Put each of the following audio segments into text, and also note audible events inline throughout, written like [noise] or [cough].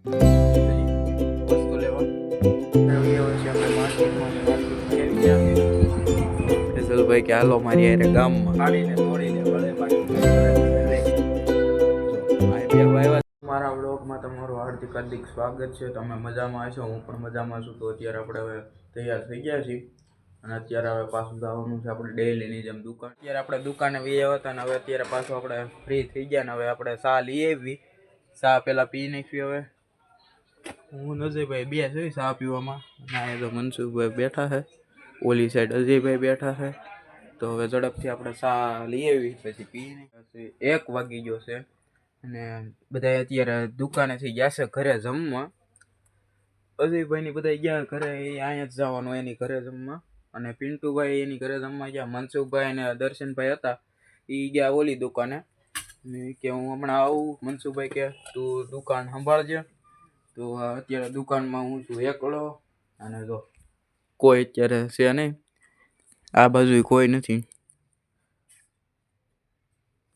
વસ્તુ કે હાલો, મારી હારે ગામમાં. મારા વ્લોગમાં તમારું હાર્દિક હાર્દિક સ્વાગત છે. તમે મજામાં હશો? હું પણ મજામાં છું. તો અત્યારે આપણે હવે તૈયાર થઈ ગયા છીએ. અને અત્યારે હવે પાછું જવાનું છે આપણે ડેલીની જેમ દુકાન. અત્યારે આપણે દુકાને વી આવ્યા હતા અને હવે અત્યારે પાછું આપણે ફ્રી થઈ ગયા ને હવે આપણે ચા લઈ આવી. ચા પહેલાં પી નાખવી હવે. હું નજયભાઈ બે છે ચા પીવામાં. ના એ તો મનસુખભાઈ બેઠા છે. ઓલી સાઈડ અજયભાઈ બેઠા છે. તો હવે ઝડપથી આપણે ચા લઈ આવી પછી પીને પછી એક વાગી ગયો છે. અને બધા અત્યારે દુકાનેથી ગયા છે ઘરે જમવા. અજયભાઈની બધા ગયા ઘરે અહીંયા જ જવાનું એની ઘરે જમવા. અને પિન્ટુભાઈ એની ઘરે જમવા ગયા. મનસુખભાઈ અને દર્શનભાઈ હતા. એ ગયા ઓલી દુકાને. કે હું હમણાં આવું. મનસુખભાઈ કે તું દુકાન સંભાળજે. તો અત્યારે દુકાનમાં હું છું એકલો, અને જો કોઈ અત્યારે છે નહીં, આ બાજુ કોઈ નથી.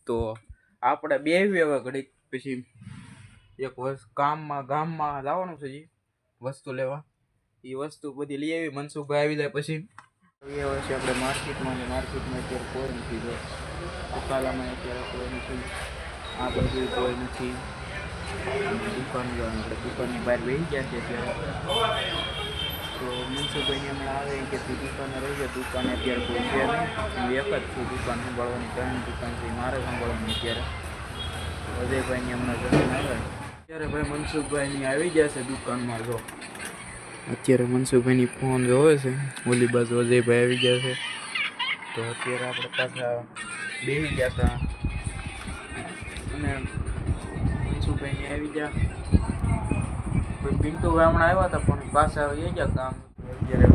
તો આપણે બે હવે ઘડીક પછી એક વર્ષ કામમાં ગામમાં જવાનું છે જી, વસ્તુ લેવા. એ વસ્તુ બધી લઈ આવી મનસુખ આવી જાય પછી. એ વર્ષે આપણે માર્કેટમાં માર્કેટમાં અત્યારે કોઈ નથી, જો. ઉકાલામાં અત્યારે કોઈ નથી. આ બધું કોઈ નથી. દુકાન આપણે દુકાનની બહાર બેસી ગયા છે અત્યારે. તો મનસુખભાઈને હમણાં આવે કે તું દુકાને રહી જાય દુકાને અત્યારે કોઈ છે હું એક જ છું, દુકાન સંભાળવાની ત્રણ દુકાન છે મારે સંભાળવાની અત્યારે. અજયભાઈની હમણાં જમીન આવે. અત્યારે ભાઈ મનસુખભાઈની આવી ગયા છે દુકાનમાં જો. અત્યારે મનસુખભાઈની ફોન જોવે છે, ઓલી બાજુ અજયભાઈ આવી ગયા છે. તો અત્યારે આપણે પાછા બેસી ગયા હતા. અને આવી ગયા કોઈ પિન્ટુ ગામડા આવ્યા હતા પણ પાછા આવી ગયા કામ અત્યારે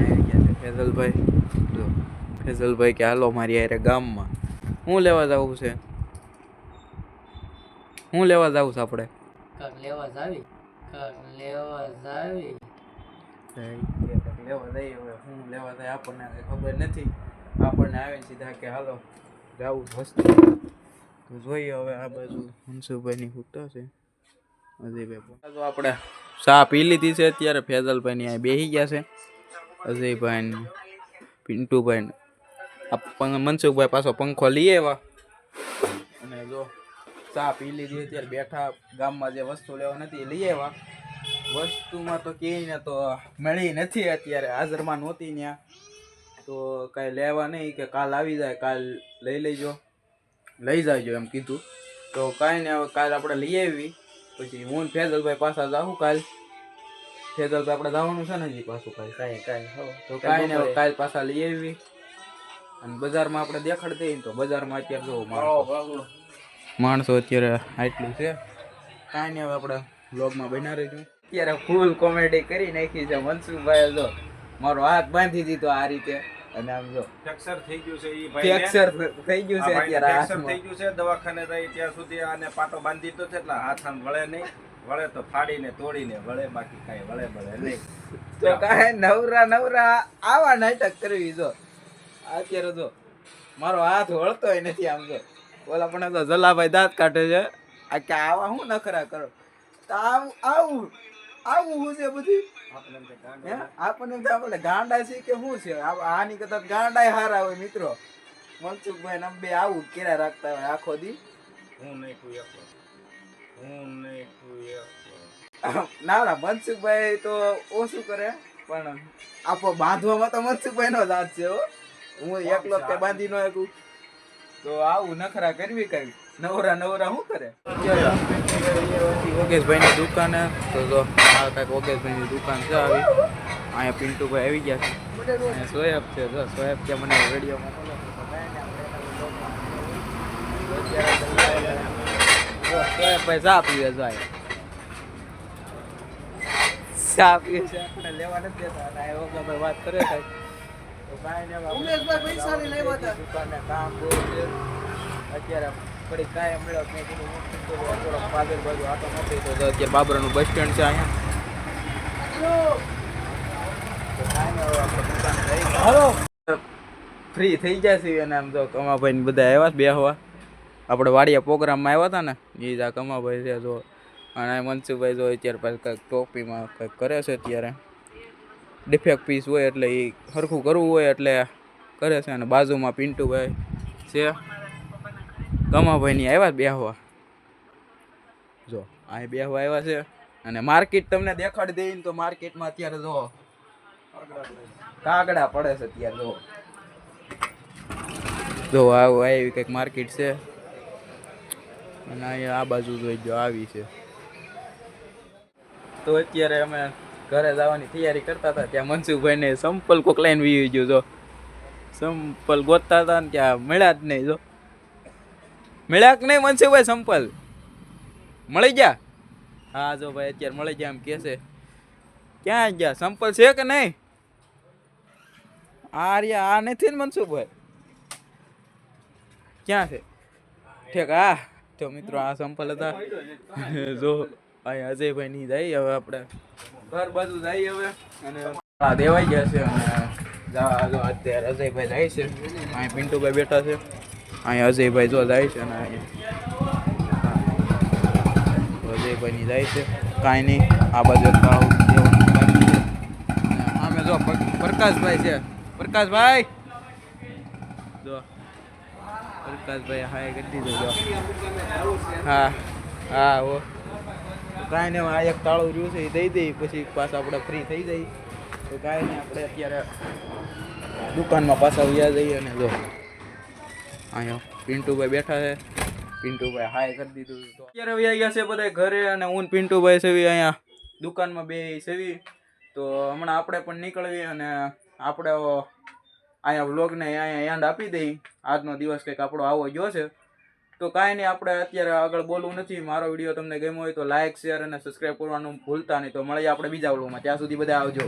આવી ગયા છે ફેઝલભાઈ. ફેઝલભાઈ કે હાલો મારી હારે ગામમાં. હું લેવા જવું છે? હું લેવા જવું છે આપણે? કાક લેવા જાવી કાક લેવા જાવી. લેવા જઈએ હવે. હું લેવા જાય આપણને કાંઈ ખબર નથી. આપણને આવે સીધા કે હાલો જાવું વસ્તુ. જોઈએ હવે આ બાજુ મનસુખભાઈની ફૂટો છે. અજયભાઈ તો આપણે ચા પી લીધી છે અત્યારે. ફેઝલભાઈની અહીં બેસી ગયા છે. અજયભાઈ પિન્ટુભાઈ આ મનસુખભાઈ પાછો પંખો લઈ આવ્યા. અને જો ચા પી લીધી અત્યારે બેઠા ગામમાં જે વસ્તુ લેવા નથી લઈ આવ્યા. વસ્તુમાં તો ક્યાંય ને તો મળી નથી અત્યારે. હાજરમાં નહોતી ત્યાં તો કાંઈ લેવા નહીં કે કાલ આવી જાય, કાલ લઈ લેજો. લઈ જાજો એમ કીધું. તો કાંઈ ને હવે કાલ આપણે લઈ આવી પછી હું ફેઝલભાઈ પાછા જાઉં કાલ. ફેઝલભાઈ આપણે જવાનું છે ને હજી પાછું કાલ. કાંઈ કાંઈ હો. તો કાંઈ ને હવે કાલ પાછા લઈ આવી અને બજારમાં આપણે દેખાડ દઈએ તો બજારમાં અત્યારે જો માણસો. માણસો અત્યારે આટલું છે. કાંઈ નહીં હવે આપણે બ્લોગમાં બના રહીશું અત્યારે ફૂલ કોમેડી કરી નાખી છે મનસુખભાઈ જો. મારો હાથ બાંધી દીધો આ રીતે. અને આમ જો. ફ્રેક્ચર થઈ ગયું છે એ ભાઈ ફ્રેક્ચર થઈ ગયું છે અત્યારે ફ્રેક્ચર થઈ ગયું છે દવાખાને જાય ત્યાં સુધી આને પાટો બાંધી તો છે એટલે હાથ આમ વળે નહીં. વળે તો ફાડીને તોડીને વળે બાકી કાંઈ વળે વળે નહીં. તો કાંઈ નવરા નવરા આવા નાટક કરવી જો. અત્યારે જો મારો હાથ વળતોય નથી આમ જો. ઓલા પણ જલાભાઈ દાંત કાઢે છે. આ કે આવા હું નખરા કરો? તો આવું આવું આવું હું છે બધી? આપણને એમ થાય ગાંડા છે કે શું છે? આની કરતા ગાંડા હારા હોય મિત્રો. મનસુખભાઈ ને બે આવું કેરા રાખતા હોય આખો દી. હું નહીં કોઈ હું નહીં કોઈ ના ના મનસુખભાઈ તો ઓછું કરે પણ આપો બાંધવામાં તો મનસુખભાઈ નો હાથ છે હો. હું એકલો તે બાંધી નો એકું તો આવું નખરા કરવી કઈ? નવરા નવરા શું કરે? યોગેશભાઈ ની દુકાને તો જો આ કાંઈક ઓગેશભાઈની દુકાન છે આવી. અહીંયા પિન્ટુભાઈ આવી ગયા છે. અને સોએબ છે જો સોએબ કે મને વીડિયો મોકલો સોએબભાઈ ચા પીવે જાય ચા પીએ છે આપણે લેવા નથી દેતા. અને આ વાત કરે છે. તો કાંઈ નહીં હવે ઉમેશભાઈ પૈસા હતા. દુકાને કામ બહુ છે. અત્યારે થોડી કાંઈ મળ્યો મેં કીધું થોડોક પાદર બાજુ આટો નથી. તો અત્યારે બાબરાનું બસ સ્ટેન્ડ છે અહીંયા. હવે. ફ્રી થઈ જશે અને આમ તો કમાભાઈ ને બધા આવ્યા બે બેહવા. આપણે વાડિયા પ્રોગ્રામમાં આવ્યા હતા ને એ જ આ કમાભાઈ છે જો. અને મનસુભાઈ જો અત્યારે પાસે કંઈક ટોપીમાં કંઈક કરે છે અત્યારે. ડિફેક્ટ પીસ હોય એટલે એ સરખું કરવું હોય એટલે કરે છે અને બાજુમાં પિન્ટુભાઈ છે. કમાભાઈની આવ્યા બેહવા. જો, અહીં બેહવા આવ્યા છે. અને માર્કેટ તમને દેખાડી દઈને તો માર્કેટમાં અત્યારે જો કાગડા પડે છે અત્યારે જો. જો, આવું આવી કંઈક માર્કેટ છે. અને અહીંયા આ બાજુ જોઈ જો આવી છે. તો અત્યારે અમે ઘરે જવાની તૈયારી કરતા હતા. ત્યાં મનસુખભાઈને સંપલ કોક લાઈન વી ગયું જો. સંપલ ગોતતા હતા ને ત્યાં મળ્યા જ નહીં જો. મળ્યા કે નહીં મનસુખભાઈ સંપલ. મળી ગયા? હા, જો ભાઈ, અત્યારે મળી ગયા એમ કે છે. ક્યાં ગયા? સંપલ છે કે નહીં? આ રહ્યા, આ નથી ને મનસુખભાઈ? ક્યાં છે? ઠેક, હા. તો મિત્રો, આ સંપલ હતા. [laughs] જો, અહીં અજયભાઈ ની જાય હવે આપણે. ઘર બાજુ જાય હવે. અને આ દેવાઈ ગયા છે. અને અત્યારે અજયભાઈ જાય છે. અહીં પિન્ટુભાઈ બેઠા છે. અહીં અજયભાઈ જો જાય છે અને અહીંયા અજયભાઈ ની જાય છે. કાંઈ નહીં, આ બાજુ આમે જો પ્રકાશભાઈ છે. પ્રકાશભાઈ! જો, પ્રકાશભાઈ હા દીધો, જો. હા હા ઓ કાંઈ નહીં, આ એક તાળું રહ્યું છે, એ દઈ દઈ પછી પાછા આપણે ફ્રી થઈ જઈએ તો કાંઈ નહીં, આપણે અત્યારે દુકાનમાં પાછા વ્યા જઈએ અને જો. અહીંયા પિન્ટુભાઈ બેઠા છે. પિન્ટુભાઈ હાય કરી દીધું અત્યારે આવી ગયા છે બધા ઘરે અને હું પિન્ટુભાઈ સેવી અહીંયા દુકાનમાં બે સેવી. તો હમણાં આપણે પણ નીકળવી અને આપણે અહીંયા વ્લોગને અહીંયા એન્ડ આપી દઈ. આજનો દિવસ કંઈક આપણો આવો ગયો છે. તો કાંઈ નહીં, આપણે અત્યારે આગળ બોલવું નથી. મારો વીડિયો તમને ગમ્યો હોય તો લાઇક શેર અને સબસ્ક્રાઈબ કરવાનું ભૂલતા નહીં. તો મળીએ આપણે બીજા વ્લોગમાં. ત્યાં સુધી બધા આવજો.